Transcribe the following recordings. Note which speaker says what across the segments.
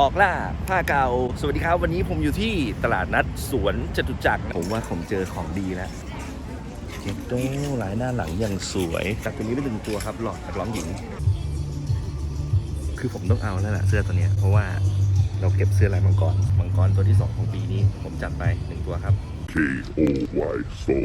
Speaker 1: ออกล่าผ้าเก่า สวัสดีครับ วันนี้ผมอยู่ที่ตลาดนัดสวนจตุจักรผมว่าผมเจอของดีแล้วเก็บโต้หลายหน้าหลังอย่างสวยจากตัวนี้ไปหนึ่งตัวครับ หลอดจากร้องหญิง คือผมต้องเอาแล้วล่ะเสื้อตัวเนี้ยเพราะว่าเราเก็บเสื้อลายมังกร มังกรตัวที่สองของปีนี้ ผมจัดไปหนึ่งตัวครับ
Speaker 2: K O Y Soul.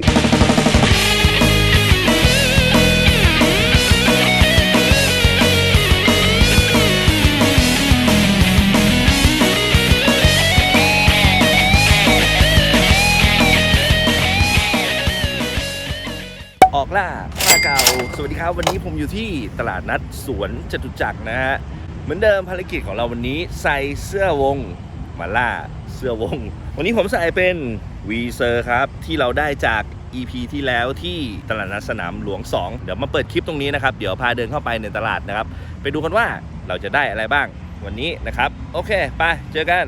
Speaker 1: อกล่าผ้าเก่า สวัสดีครับ วันนี้ผมอยู่ที่ตลาดนัดสวนจตุจักรนะฮะ เหมือนเดิมภารกิจของเราวันนี้ใส่เสื้อวงมาล่าเสื้อวง วันนี้ผมใส่เป็นวีเซอร์ครับ ที่เราได้จาก EP ที่แล้วที่ตลาดนัดสนามหลวง 2 เดี๋ยวมาเปิดคลิปตรงนี้นะครับ เดี๋ยวพาเดินเข้าไปในตลาดนะครับ ไปดูกันว่าเราจะได้อะไรบ้างวันนี้นะครับ โอเค ไปเจอกัน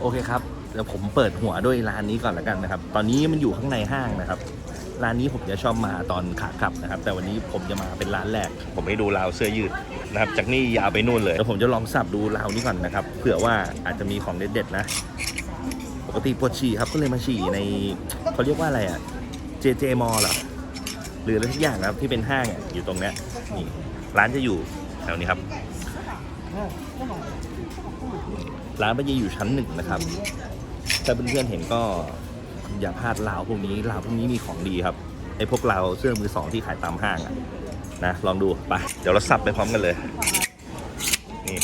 Speaker 1: โอเคครับเดี๋ยวผมเปิดหัวด้วยร้านนี้ก่อนแล้วกันนะครับ ตอนนี้มันอยู่ข้างในห้างนะครับ ร้านนี้ผมจะชอบมาตอนขากลับนะครับ แต่วันนี้ผมจะมาเป็นร้านแรก ผมให้ดูราวเสื้อยืดนะครับ จากนี่ยาวไปนู่นเลยแล้วผมจะลองสับดูราวนี้ก่อนนะครับ เผื่อว่าอาจจะมีของเด็ดๆนะ ปกติปวดฉี่ครับ ก็เลยมาฉี่ในเขาเรียกว่าอะไรอะ JJ m a l l เหรอ หรืออะไรทุกอย่างนะครับที่เป็นห้างอะอยู่ตรงเนี้ยนี่ร้านจะอยู่แถวนี้ครับ ร้านมันจะอยู่ชั้นหนึ่งนะครับ ถ้าเพื่อนๆเห็นก็ อย่าพลาดราวพวกนี้ราวพวกนี้มีของดีครับไอ้พวกเราเสื้อมือสองที่ขายตามห้างอะนะลองดูไปเดี๋ยวเราสับไปพร้อมกันเลยนี่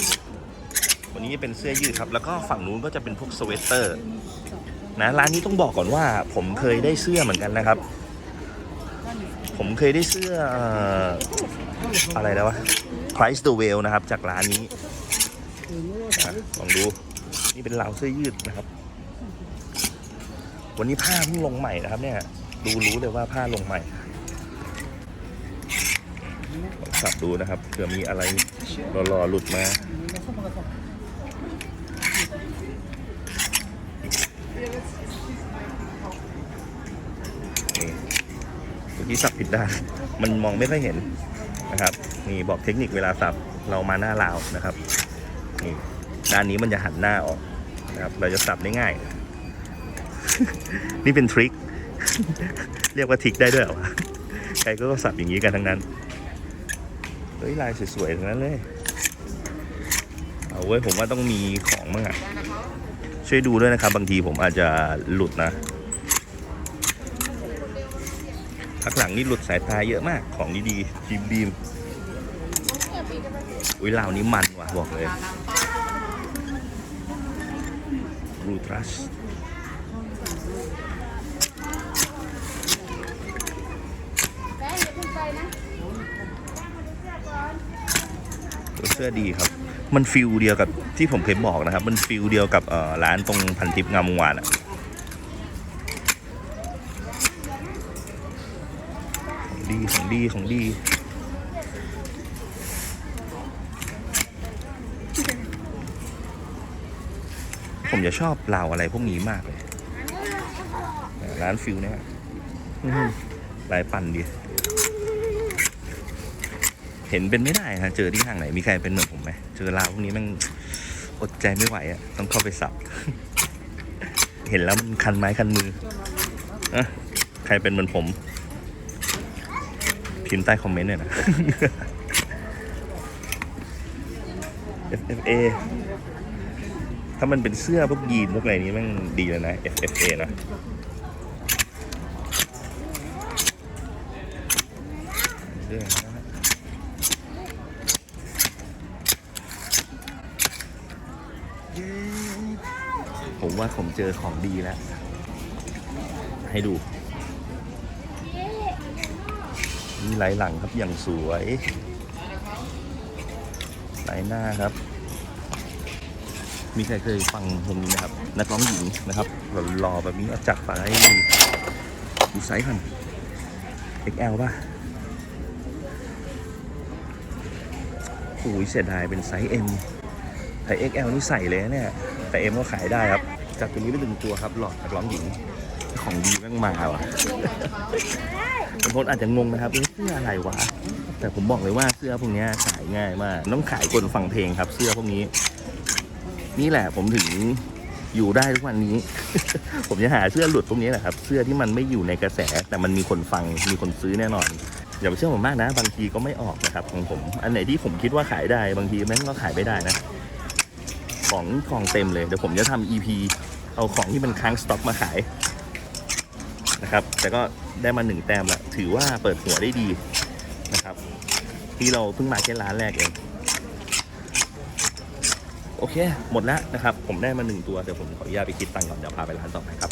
Speaker 1: วันนี้เป็นเสื้อยืดครับ แล้วก็ฝั่งนู้นก็จะเป็นพวกสเวตเตอร์นะร้านนี้ต้องบอกก่อนว่า ผมเคยได้เสื้อเหมือนกันนะครับ ผมเคยได้เสื้อเอ่อะไรแล้ววะ Price the Well นะครับ จากร้านนี้ลองดูนี่เป็นราวเสื้อยืดนะครับ วันนี้ผ้าเพิ่งลงใหม่นะครับ เนี่ย ดูรู้เลยว่าผ้าลงใหม่ลองสับดูนะครับเผื่อมีอะไรรอๆหลุดมาเมื่อกี้สับผิดด้านมันมองไม่ค่อยเห็นนะครับ นี่บอกเทคนิคเวลาสับเรามาหน้าราวนะครับ นี่ด้านนี้มันจะหันหน้าออกนะครับ เราจะสับได้ง่าย นี่เป็นทริค เรียกว่าทริคได้ด้วยเหรอใครก็สับอย่างนี้กันทั้งนั้น เฮ้ยลายสวยๆทั้งนั้นเลย เอาเว้ยผมว่าต้องมีของบ้างอะช่วยดูด้วยนะครับ บางทีผมอาจจะหลุดนะพักหลังนี่หลุดสายตาเยอะมากของดีๆทีมบีมอุ้ยเหล่านี้มันว่ะบอกเลยรูทรัส
Speaker 3: แม่อย่าเพิ่งไปนะ
Speaker 1: เสื้อดีครับ มันฟิลเดียวกับที่ผมเคยบอกนะครับ มันฟิลเดียวกับเออร้านตรงพันทิพย์งามวงวานอะของดีของดีของดีผมจะชอบเหล่าอะไรพวกนี้มากเลย ร้านฟิลเนี่ยหลายปั่นดี เห็นเป็นไม่ได้ฮะเจอที่ห้างไหนมีใครเป็นเหมือนผมไหมเจอราวพวกนี้มันอดใจไม่ไหวอะต้องเข้าไปสับ เห็นแล้วมันคันไม้คันมืออะใครเป็นเหมือนผม พิมพ์ใต้คอมเมนต์หน่อยนะ FFA ถ้ามันเป็นเสื้อพวกยีนพวกอะไรนี้มันดีแล้วนะ FFA นะเสื้อะ ผม ว่าผมเจอของดีแล้ว ให้ดูมีไหลหลังครับอย่างสวยไหลหน้าครับ มีใครเคยฟังเพลงนี้นะครับ นักร้องหญิงนะครับหล่อแบบนี้เอาจักไปดูไซส์กัน XL ป่ะโอ้ยเสียดายเป็นไซส์ M แต่ XL นี่ใส่เลยเนี่ย แต่ M ก็ขายได้ครับ จากตัวนี้ไปหนึ่งตัวครับ หลอดนักร้องหญิง ของดีแม่งมาว่ะบางคนอาจจะงงนะครับเอ๊ะเสื้ออะไรวะ แต่ผมบอกเลยว่าเสื้อพวกเนี้ยขายง่ายมาก ต้องขายคนฟังเพลงครับ เสื้อพวกนี้ นี่แหละผมถึงอยู่ได้ทุกวันนี้ ผมจะหาเสื้อหลุดพวกนี้แหละครับ เสื้อที่มันไม่อยู่ในกระแส แต่มันมีคนฟัง มีคนซื้อแน่นอน อย่าไปเชื่อผมมากนะ บางทีก็ไม่ออกนะครับของผม อันไหนที่ผมคิดว่าขายได้ บางทีแม่งก็ขายไม่ได้นะ ของของเต็มเลย เดี๋ยวผมจะทำ EP เอาของที่มันค้างสต็อกมาขายนะครับ แต่ก็ได้มาหนึ่งแต้มละถือว่าเปิดหัวได้ดีนะครับ ที่เราเพิ่งมาแค่ร้านแรกเองโอเค หมดแล้วนะครับ ผมได้มาหนึ่งตัว เดี๋ยวผมขออนุญาตไปคิดตังค์ก่อน เดี๋ยวพาไปร้านต่อไปครับ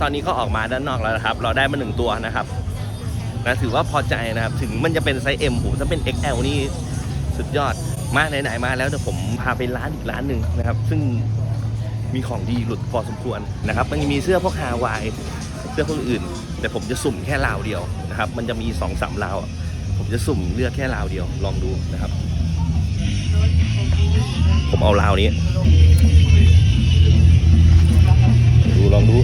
Speaker 1: ตอนนี้ก็ออกมาด้านนอกแล้วนะครับ เราได้มาหนึ่งตัวนะครับนะถือว่าพอใจนะครับ ถึงมันจะเป็นไซส์ M ผมถ้าเป็น XL นี่สุดยอด มาไหนๆมาแล้วเดี๋ยวผมพาไปร้านอีกร้านหนึ่งนะครับ ซึ่ง มีของดีหลุดพอสมควรนะครับ มันมีเสื้อพวกฮาวาย เสื้อคนอื่น แต่ผมจะสุ่มแค่ราวเดียวนะครับ มันจะมีสองสามราวผมจะสุ่มเลือกแค่ราวเดียว ลองดูนะครับ ผมเอาราวนี้ ดูลองดู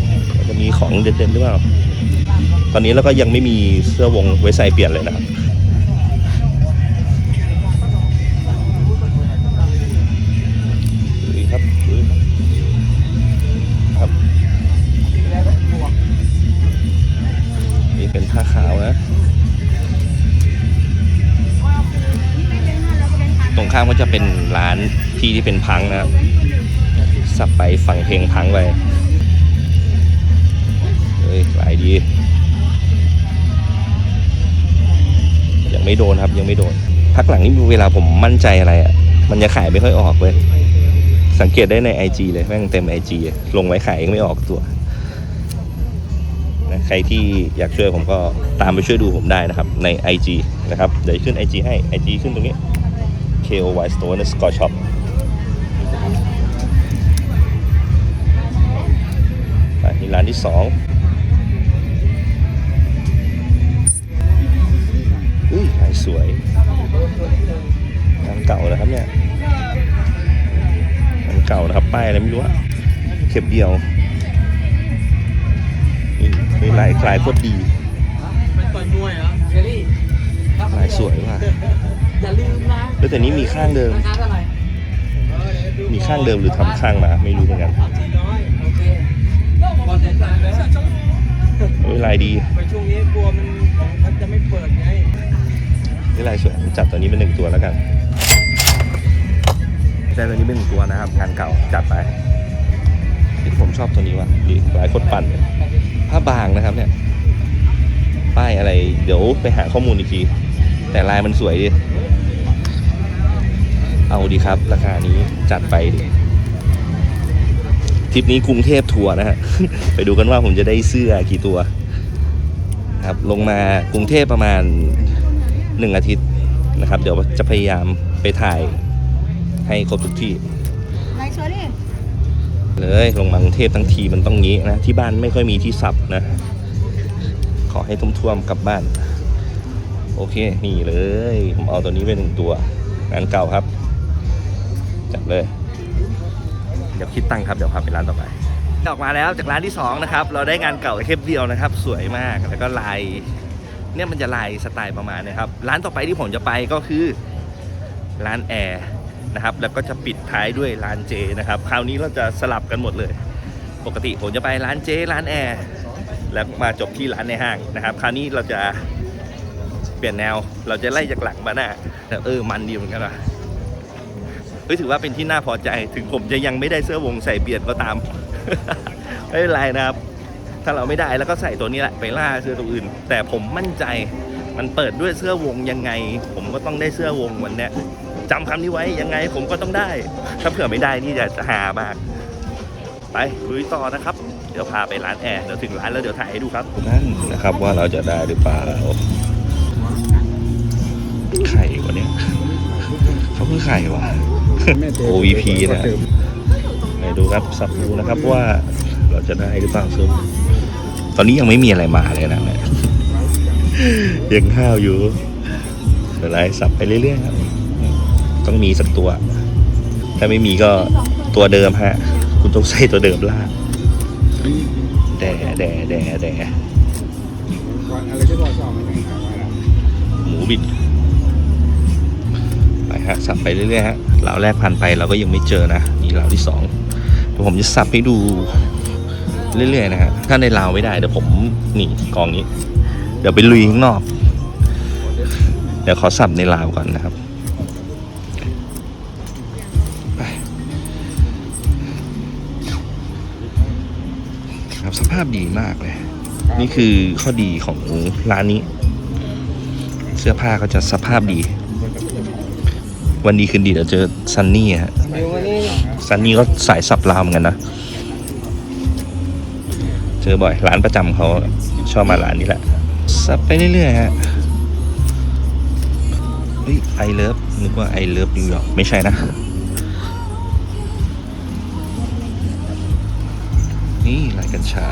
Speaker 1: จะมีของเด็ดๆหรือเปล่า ตอนนี้เราก็ยังไม่มีเสื้อวงไว้ใส่เปลี่ยนเลยนะครับ ข้ามก็จะเป็นร้านพี่ที่เป็นพังนะครับ สับไปฟังเพลงพังไปเฮ้ยขายดี ยังไม่โดนครับยังไม่โดน พักหลังนี่เวลาผมมั่นใจอะไรอะ มันจะขายไม่ค่อยออกเว้ยสังเกตได้ใน IG เลยแม่งเต็ม IG ลงไว้ขายยังไม่ออกตัวนะใครที่อยากช่วยผมก็ตามไปช่วยดูผมได้นะครับใน IG นะครับเดี๋ยวขึ้น IG ให้ IG ขึ้นตรงนี้ KOY Store นะ Score Shop ไปที่ร้านที่สองอุ้ยลายสวยงานเก่านะครับเนี่ยงานเก่านะครับ ป้ายอะไรไม่รู้อะเข็บเดียวนี่นี่ลายคลายโคตรดี
Speaker 4: ไปต่อยมวยเหรอเชอรี่ครับ
Speaker 1: ลายสวยว่ะ
Speaker 4: อย่าลืมนะ
Speaker 1: แล้วแต่นี้มีข้างเดิม
Speaker 4: ราคาเท่าไหร่
Speaker 1: มีข้างเดิมหรือทำข้างมา ไม่รู้เหมือนกัน
Speaker 4: สามสี่ร้อยโอเคบอลเด็ดตายไปแล้ว
Speaker 1: เฮ้ยลายดี
Speaker 4: ไปช่วงนี้กลัวมันมันจะไม่เปิดไง
Speaker 1: นี่ลายสวยผมจัดตัวนี้เป็นหนึ่งตัวแล้วกันแต่ตัวนี้เป็นหนึ่งตัวนะครับงานเก่าจัดไปที่ผมชอบตัวนี้ว่ะดีลายโคตรปั่นเลยผ้าบางนะครับเนี่ย ป้ายอะไร เดี๋ยวไปหาข้อมูลอีกที แต่ลายมันสวยดี เอาดีครับ ราคานี้จัดไปดิทริปนี้กรุงเทพทัวร์นะฮะ ไปดูกันว่าผมจะได้เสื้อกี่ตัว ครับ ลงมากรุงเทพประมาณหนึ่งอาทิตย์นะครับ เดี๋ยวจะพยายามไปถ่ายให้ครบทุกที่
Speaker 3: นายเชอรี่
Speaker 1: เลยลงมากรุงเทพทั้งทีมันต้องงี้นะ ที่บ้านไม่ค่อยมีที่สับนะ ขอให้ท่วมๆกลับบ้าน โอเค นี่เลย ผมเอาตัวนี้ไปหนึ่งตัว งานเก่าครับ จัดเลย เดี๋ยวคิดตังค์ครับ เดี๋ยวพาไปร้านต่อไป ออกมาแล้วจากร้านที่สองนะครับ เราได้งานเก่าเทปเดียวนะครับ สวยมาก แล้วก็ลาย เนี่ยมันจะลายสไตล์ประมาณนี้ครับ ร้านต่อไปที่ผมจะไปก็คือร้านแอร์นะครับ แล้วก็จะปิดท้ายด้วยร้านเจนะครับ คราวนี้เราจะสลับกันหมดเลย ปกติผมจะไปร้านเจร้านแอร์แล้วมาจบที่ร้านในห้างนะครับ คราวนี้เราจะเปลี่ยนแนว เราจะไล่จากหลังมาหน้าแต่เออ มันดีเหมือนกันว่ะ เฮ้ยถือว่าเป็นที่น่าพอใจ ถึงผมจะยังไม่ได้เสื้อวงใส่เปียนก็ตาม ไม่เป็นไรนะครับ ถ้าเราไม่ได้แล้วก็ใส่ตัวนี้แหละไปล่าเสื้อตัวอื่น แต่ผมมั่นใจมันเปิดด้วยเสื้อวงยังไง ผมก็ต้องได้เสื้อวงวันนี้จำคำนี้ไว้ยังไงผมก็ต้องได้ ถ้าเผื่อไม่ได้นี่จะจะหามาก ไปลุยต่อนะครับ เดี๋ยวพาไปร้านแอร์เดี๋ยวถึงร้านแล้วเดี๋ยวถ่ายให้ดูครับนั่นนะครับว่าเราจะได้หรือเปล่าไข่วะเนี่ยเขาคือไข่วะ OVP นะไปดูครับสับดูนะครับว่าเราจะได้หรือเปล่าซึ่งตอนนี้ยังไม่มีอะไรมาเลยนะเนี่ยยังข้าวอยู่เดี๋ยวไล่สับไปเรื่อยๆครับ ต้องมีสักตัว ถ้าไม่มีก็ตัวเดิมฮะ คุณต้องใส่ตัวเดิมล่ากแด่แด่แด่แด่
Speaker 5: อะไรที่พอชอบมันไหนครับ
Speaker 1: หมูบิดไป ฮะสับไปเรื่อยๆฮะเหล่าแรกผ่านไปเราก็ยังไม่เจอนะนี่ลาที่สองเดี๋ยวผมจะสับให้ดูเรื่อยๆนะฮะถ้าในลาวไม่ได้เดี๋ยวผมนี่กองนี้ เดี๋ยวไปลุยข้างนอก เดี๋ยวขอสับในลาวก่อนนะครับครับสภาพดีมากเลย นี่คือข้อดีของร้านนี้ เสื้อผ้าก็จะสภาพดี วันดีคืนดีเดี๋ยวเจอซันนี่ฮะ
Speaker 4: เดี๋ยววันนี้
Speaker 1: ซันนี่ก็สายสับลาวเหมือนกันนะ เจอบ่อยร้านประจำเขาชอบมาร้านนี้แหละ สับไปเรื่อยๆฮะเฮ้ยไอเลิฟนึกว่าไอเลิฟนิวยอร์กไม่ใช่นะ นี่ลายกัญชา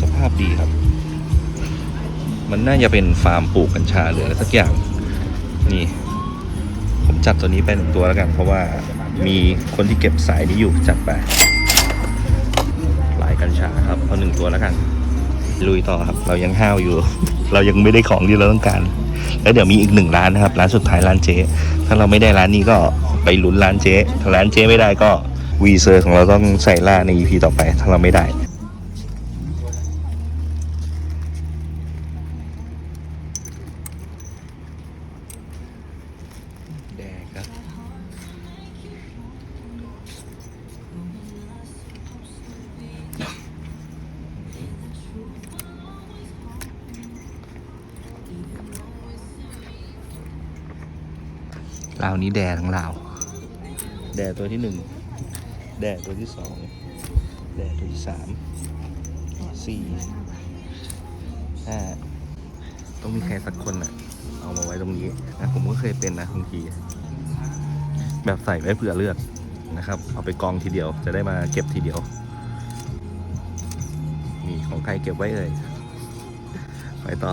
Speaker 1: สภาพดีครับมันน่าจะเป็นฟาร์มปลูกกัญชาหรืออะไรสักอย่าง นี่ผม จัดตัวนี้ไปหนึ่งตัวแล้วกัน เพราะว่ามีคนที่เก็บสายนี้อยู่จัดไปหลายกัญชาครับเอาหนึ่งตัวแล้วกัน ลุยต่อครับ เรายังห้าวอยู่ เรายังไม่ได้ของที่เราต้องการ แล้วเดี๋ยวมีอีกหนึ่งร้านนะครับ ร้านสุดท้ายร้านเจ๊ถ้าเราไม่ได้ร้านนี้ก็ไปลุ้นร้านเจ๊ถ้าร้านเจ๊ไม่ได้ก็วีเซอร์ของเราต้องใส่ล่าใน EP ต่อไป ถ้าเราไม่ได้ ลาวนี้แดทั้งลาว แดตัวที่หนึ่ง แดตัวที่สอง แดตัวที่สาม สี่ห้าต้องมีใครสักคนน่ะเอามาไว้ตรงนี้นะผมก็เคยเป็นนะบางทีแบบใส่ไว้เผื่อเลือกนะครับ เอาไปกองทีเดียวจะได้มาเก็บทีเดียวมีของใครเก็บไว้เอ่ยไปต่อ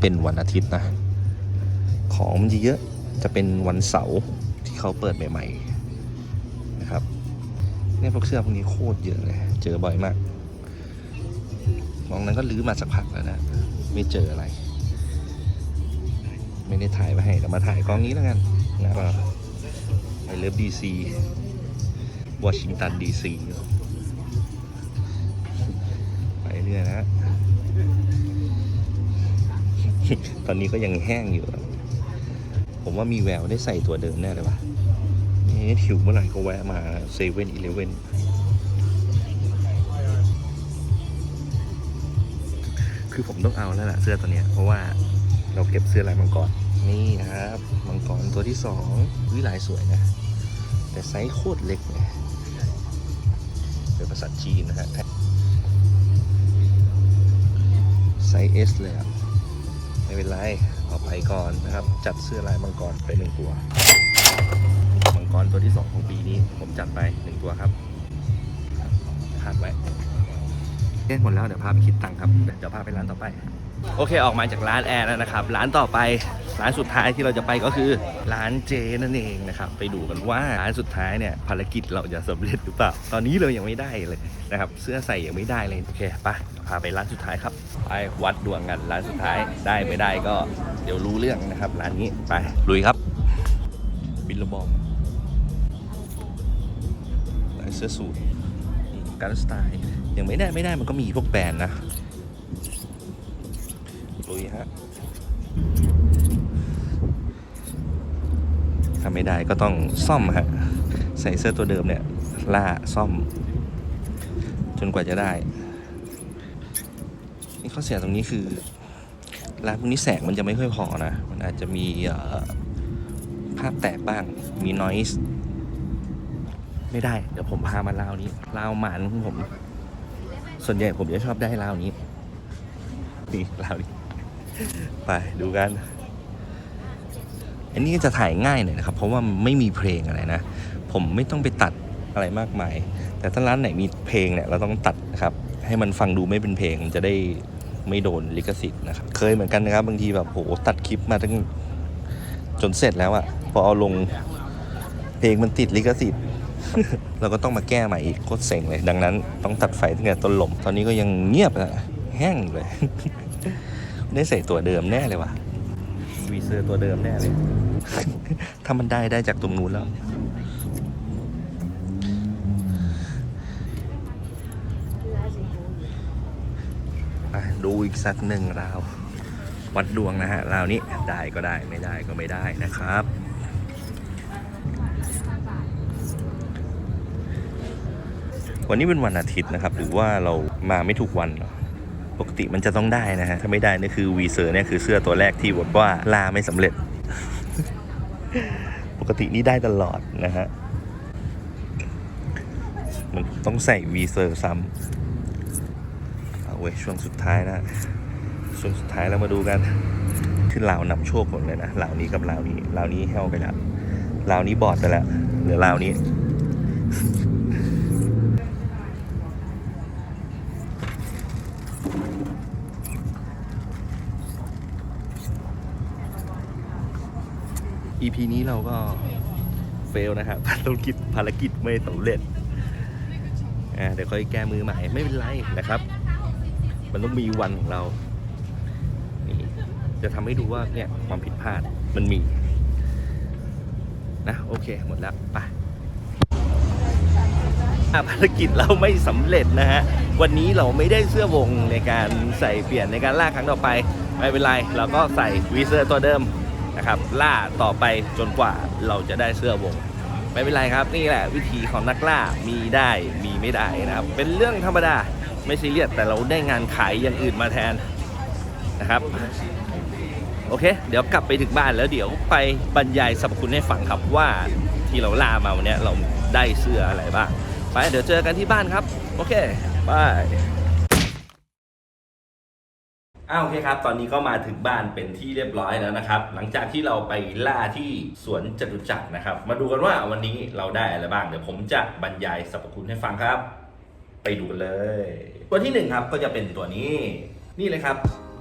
Speaker 1: เป็นวันอาทิตย์นะ ของมันจะเยอะจะเป็นวันเสาร์ที่เขาเปิดใหม่ๆนะครับเนี่ยพวกเสื้อพวกนี้โคตรเยอะเลยเจอบ่อยมากมองนั้นก็ลื้อมาสักพักแล้วนะ ไม่เจออะไร ไม่ได้ถ่ายมาให้แต่มาถ่ายกล้องนี้แล้วกันนะครับไอเลิฟดีซีวอชิงตันดีซีไปเรื่อยนะ ตอนนี้ก็ยังแห้งอยู่ ผมว่ามีแววได้ใส่ตัวเดิมแน่เลยว่ะนี่หิวเมื่อไหร่ก็แวะมาเซเว่นอีเลเว่นคือผมต้องเอาแล้วล่ะเสื้อตัวเนี้ยเพราะว่าเราเก็บเสื้อลายมังกรนี่นะครับมังกรตัวที่สองวิลายสวยนะ แต่ไซส์โคตรเล็กเนะเป็นภาษาจีนนะฮะไซส์ S เลยอะ ไม่เป็นไรเอาไปก่อนนะครับ จัดเสื้อลายมังกรไปหนึ่งตัว มังกรตัวที่สองของปีนี้ ผมจัดไปหนึ่งตัวครับขาดไว้เล่นหมดแล้วเดี๋ยวพาไปคิดตังค์ครับ เดี๋ยวพาไปร้านต่อไป โอเคออกมาจากร้านแอร์แล้วนะครับ ร้านต่อไป ร้านสุดท้ายที่เราจะไปก็คือร้านเจนั่นเองนะครับ ไปดูกันว่าร้านสุดท้ายเนี่ยภารกิจเราจะสำเร็จหรือเปล่า ตอนนี้เรายังไม่ได้เลยนะครับ เสื้อใส่ยังไม่ได้เลย โอเคไปพาไปร้านสุดท้ายครับ ไปวัดดวงกันร้านสุดท้ายได้ไม่ได้ก็เดี๋ยวรู้เรื่องนะครับร้านนี้ไปลุยครับ บินระบอมลายเสื้อสูทการสไตล์ยังไม่ได้ไม่ได้มันก็มีพวกแบรนด์นะลุยฮะ ถ้าไม่ได้ก็ต้องซ่อมฮะใส่เสื้อตัวเดิมเนี่ยล่าซ่อม จนกว่าจะได้ นี่ข้อเสียตรงนี้คือร้านพวกนี้แสงมันจะไม่ค่อยพอนะ มันอาจจะมีภาพแตกบ้าง มี noise ไม่ได้ เดี๋ยวผมพามาลาวนี้ลาวหมานของผม ส่วนใหญ่ผมจะชอบได้ลาวนี้ นี่ลาวนี้ ไปดูกัน อันนี้จะถ่ายง่ายหน่อยนะครับ เพราะว่าไม่มีเพลงอะไรนะ ผมไม่ต้องไปตัดอะไรมากมาย แต่ถ้าร้านไหนมีเพลงเนี่ยเราต้องตัดนะครับ ให้มันฟังดูไม่เป็นเพลงมันจะได้ไม่โดนลิขสิทธิ์นะครับ เคยเหมือนกันนะครับ บางทีแบบโหตัดคลิปมาตั้งจนเสร็จแล้วอะพอเอาลงเพลงมันติดลิขสิทธิ์เราก็ต้องมาแก้ใหม่อีกโคตรเซ็งเลย ดังนั้นต้องตัดไฟตั้งแต่ต้นลม ตอนนี้ก็ยังเงียบอะแห้งเลย ได้ใส่ตัวเดิมแน่เลยว่ะวีเซอร์ตัวเดิมแน่เลย ถ้ามันได้ได้จากตรงนู้นแล้ว ดูอีกสักหนึ่งราว วัดดวงนะฮะราวนี้ได้ก็ได้ไม่ได้ก็ไม่ได้นะครับวันนี้เป็นวันอาทิตย์นะครับ หรือว่าเรามาไม่ถูกวันปกติมันจะต้องได้นะฮะ ถ้าไม่ได้นี่คือวีเซอร์เนี่ยคือเสื้อตัวแรกที่บอกว่าลาไม่สำเร็จ กตินี่ได้ตลอดนะฮะมันต้องใส่วีเซอร์ซ้ำเอาเว้ช่วงสุดท้ายนะ ช่วงสุดท้ายเรามาดูกันคือลาวนำโชคหมเลยนะลาวนี้กับลาวนี้ลาวนี้เห้วไปแล้วลาวนี้บอดไปแล้วเหลือลาวนี้ EP นี้เราก็เฟลนะครับภารกิจภารกิจไม่สำเร็จอ่าเดี๋ยวค่อยแก้มือใหม่ไม่เป็นไรนะครับ มันต้องมีวันของเรานี่จะทำให้ดูว่าเนี่ยความผิดพลาดมันมี นะโอเคหมดแล้วไปภารกิจเราไม่สำเร็จนะฮะ วันนี้เราไม่ได้เสื้อวงในการใส่เปลี่ยนในการล่าครั้งต่อไป ไม่เป็นไร เราก็ใส่วีเซอร์ตัวเดิม นะครับล่าต่อไปจนกว่าเราจะได้เสื้อวง ไม่เป็นไรครับนี่แหละวิธีของนักล่ามีได้มีไม่ได้นะครับ เป็นเรื่องธรรมดาไม่ซีเรียสแต่เราได้งานขายอย่างอื่นมาแทนนะครับโอเค เดี๋ยวกลับไปถึงบ้านแล้วเดี๋ยวไปบรรยายสรรพคุณให้ฟังครับว่าที่เราล่ามาวันนี้เราได้เสื้ออะไรบ้างไปเดี๋ยวเจอกันที่บ้านครับ โอเคบาย อ้าวโอเคครับ ตอนนี้ก็มาถึงบ้านเป็นที่เรียบร้อยแล้วนะครับ หลังจากที่เราไปล่าที่สวนจตุจักรนะครับ มาดูกันว่าวันนี้เราได้อะไรบ้าง เดี๋ยวผมจะบรรยายสรรพคุณให้ฟังครับ ไปดูกันเลย ตัวที่หนึ่งครับก็จะเป็นตัวนี้ นี่เลยครับ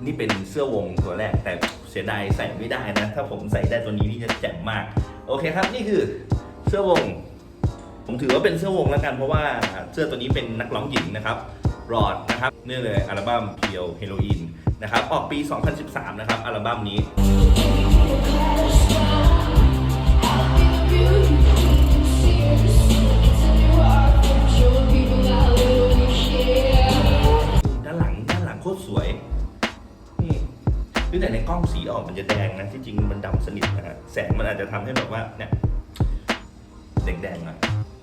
Speaker 1: นี่เป็นเสื้อวงตัวแรก แต่เสียดายใส่ไม่ได้นะ ถ้าผมใส่ได้ตัวนี้นี่จะแจ่มมาก โอเคครับ นี่คือเสื้อวง ผมถือว่าเป็นเสื้อวงแล้วกัน เพราะว่าเสื้อตัวนี้เป็นนักร้องหญิงนะครับรอดนะครับนี่เลยอัลบั้มเพียวเฮโรอีน นะครับ ออกปี 2013 นะครับ อัลบั้มนี้ ด้านหลังด้านหลังโคตรสวย นี่คือแต่ในกล้องสีออกมันจะแดงนะ ที่จริงมันดำสนิทนะฮะแสงมันอาจจะทำให้แบบว่าเนี่ยแดงๆหน่อย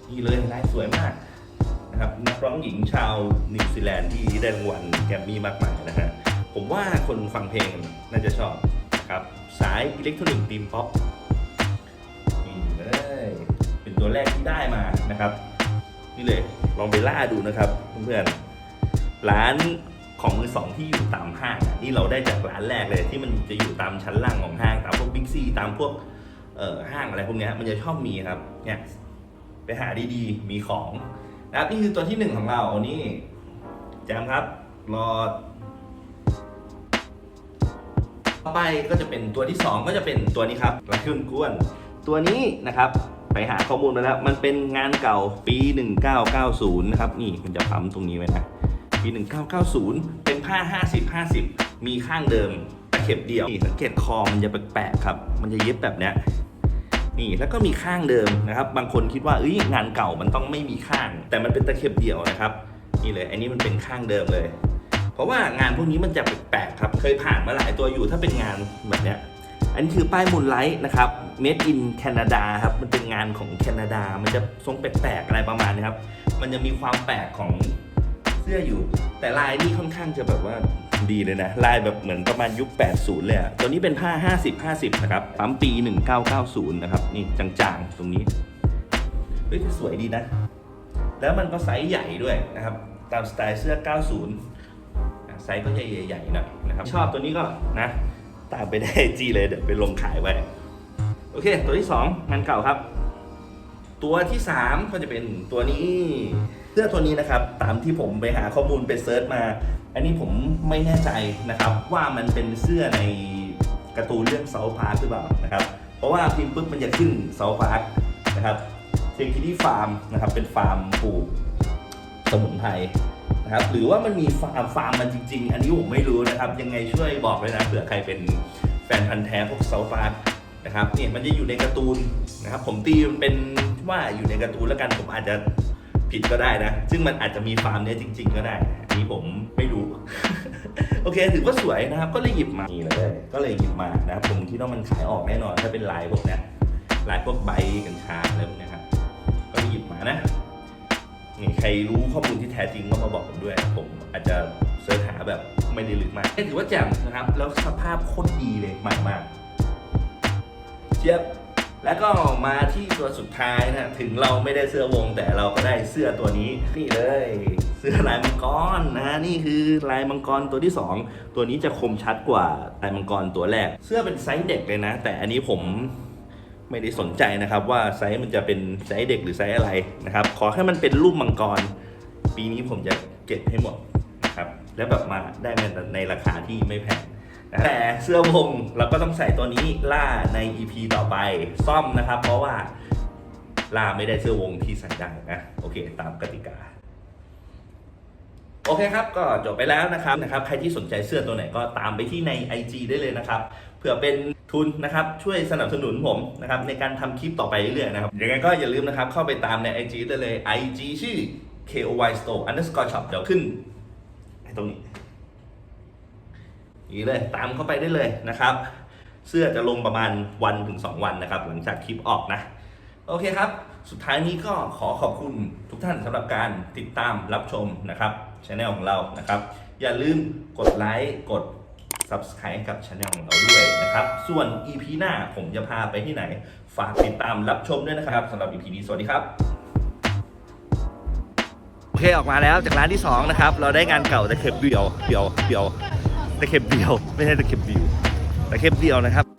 Speaker 1: นี่เลยลายสวยมากนะครับนักร้องหญิงชาวนิวซีแลนด์ที่ได้รางวัลแกรมมี่มากมายนะฮะ ผมว่าคนฟังเพลงน่าจะชอบครับ สายอิเล็กทรอนิกส์ดีมป๊อปนี่เลยเป็นตัวแรกที่ได้มานะครับ นี่เลยลองไปล่าดูนะครับเพื่อนๆร้านของมือสองที่อยู่ตามห้างนี่เราได้จากร้านแรกเลยที่มันจะอยู่ตามชั้นล่างของห้าง ตามพวกบิ๊กซีตามพวกเอ่อห้างอะไรพวกนี้มันจะชอบมีครับเนี่ยไปหาดีๆ มีของนะครับนี่คือตัวที่หนึ่งของเรานี่แจมครับรอ ต่อไปก็จะเป็นตัวที่สองก็จะเป็นตัวนี้ครับรักขึ้นกวน ตัวนี้นะครับไปหาข้อมูลมาแล้วมันเป็นงานเก่าปี 1990 นะครับ นี่มันจะปั๊มตรงนี้ไว้นะ ปี 1990 เป็นผ้า 50 50 มีข้างเดิมตะเข็บเดียวนี่สังเกตคอมันจะแปลกๆครับ มันจะเย็บแบบเนี้ยนี่แล้วก็มีข้างเดิมนะครับ บางคนคิดว่าเอ้ยงานเก่ามันต้องไม่มีข้าง แต่มันเป็นตะเข็บเดียวนะครับ นี่เลย อันนี้มันเป็นข้างเดิมเลย เพราะว่างานพวกนี้มันจะแปลกๆครับ เคยผ่านมาหลายตัวอยู่ถ้าเป็นงานแบบเนี้ยอันนี้คือป้ายมูลไลท์นะครับ made in Canada ครับ มันเป็นงานของแคนาดา มันจะทรงแปลกๆอะไรประมาณนี้ครับ มันจะมีความแปลกของเสื้ออยู่ แต่ลายนี่ค่อนข้างจะแบบว่าดีเลยนะ ลายแบบเหมือนประมาณยุค 80 เลยอะตัวนี้เป็นผ้า 50 50 นะครับปั๊มปี 1990 นะครับ นี่จางๆ ตรงนี้ เฮ้ยสวยดีนะ แล้วมันก็ไซส์ใหญ่ด้วยนะครับ ตามสไตล์เสื้อ 90 ไซส์ก็ใหญ่ๆหน่อยนะครับชอบตัวนี้ก็นะตามไปได้จีเลยเดี๋ยวไปลงขายไว้โอเค ตัวที่สองงานเก่าครับ ตัวที่สามก็จะเป็นตัวนี้เสื้อตัวนี้นะครับ ตามที่ผมไปหาข้อมูลไปเซิร์ชมา อันนี้ผมไม่แน่ใจนะครับ ว่ามันเป็นเสื้อในการ์ตูนเรื่องเซาพาร์คหรือเปล่านะครับ เพราะว่าพิมพ์ปุ๊บมันจะขึ้นเซาพาร์คนะครับเซนคิตี้ฟาร์มนะครับเป็นฟาร์มปลูกสมุนไพร นะครับหรือว่ามันมีฟาร์มฟาร์มมันจริง ๆ อันนี้ผมไม่รู้นะครับ ยังไงช่วยบอกเลยนะเผื่อใครเป็นแฟนพันธ์แท้พวกเซาพาร์คนะครับเนี่ยมันจะอยู่ในการ์ตูนนะครับ ผมตีมันเป็นว่าอยู่ในการ์ตูนแล้วกันผมอาจจะผิดก็ได้นะ ซึ่งมันอาจจะมีฟาร์มเนี้ยจริง ๆ ก็ได้อันนี้ผมไม่รู้ โอเคถือว่าสวยนะครับ ก็เลยหยิบมานี่เลยก็เลยหยิบมานะครับผมคิดว่ามันขายออกแน่นอนถ้าเป็นลายพวกเนี้ยลายพวกใบกัญชาอะไรพวกเนี้ยครับก็เลยหยิบมานะ นี่ใครรู้ข้อมูลที่แท้จริงก็มาบอกผมด้วย ผมอาจจะเสิร์ชหาแบบไม่ได้ลึกมากถือว่าแจ่มนะครับ แล้วสภาพโคตรดีเลยใหม่มากเจี๊ยบแล้วก็มาที่ตัวสุดท้ายนะ ถึงเราไม่ได้เสื้อวงแต่เราก็ได้เสื้อตัวนี้ นี่เลย เสื้อลายมังกรนะนี่คือลายมังกรตัวที่สองตัวนี้จะคมชัดกว่าลายมังกรตัวแรก เสื้อเป็นไซส์เด็กเลยนะ แต่อันนี้ผม ไม่ได้สนใจนะครับว่าไซส์มันจะเป็นไซส์เด็กหรือไซส์อะไรนะครับ ขอแค่มันเป็นรูปมังกร ปีนี้ผมจะเก็บให้หมดนะครับแล้วแบบมาได้ในในราคาที่ไม่แพงแต่เสื้อวงเราก็ต้องใส่ตัวนี้ล่าใน EP ต่อไปซ่อมนะครับ เพราะว่าล่าไม่ได้เสื้อวงที่ใส่ได้นะโอเค ตามกติกาโอเคครับ ก็จบไปแล้วนะครับนะครับ ใครที่สนใจเสื้อตัวไหนก็ตามไปที่ใน IG ได้เลยนะครับ เผื่อเป็นทุนนะครับช่วยสนับสนุนผมนะครับในการทำคลิปต่อไปเรื่อยๆนะครับยังไงก็อย่าลืมนะครับเข้าไปตามใน IG ได้เลย IG ชื่อ koy store underscore shop เดี๋ยวขึ้นตรงนี้นี่เลยตามเข้าไปได้เลยนะครับ เสื้อจะลงประมาณวันถึง 2 วันนะครับ หลังจากคลิปออกนะ โอเคครับ สุดท้ายนี้ก็ขอขอบคุณทุกท่านสำหรับการติดตามรับชมนะครับช anel ของเรานะครับ อย่าลืมกดไลค์กด Subscribe กับช anel ของเราด้วยนะครับ ส่วน EP หน้าผมจะพาไปที่ไหน ฝากติดตามรับชมด้วยนะครับสำหรับ EP นี้สวัสดีครับ โอเคออกมาแล้วจากร้านที่ 2 นะครับ เราได้งานเก่าตะเข็บเดียวเดียวเดียวตะเข็บเดียว ไม่ใช่ตะเข็บเดียวตะเข็บเดียวนะครับ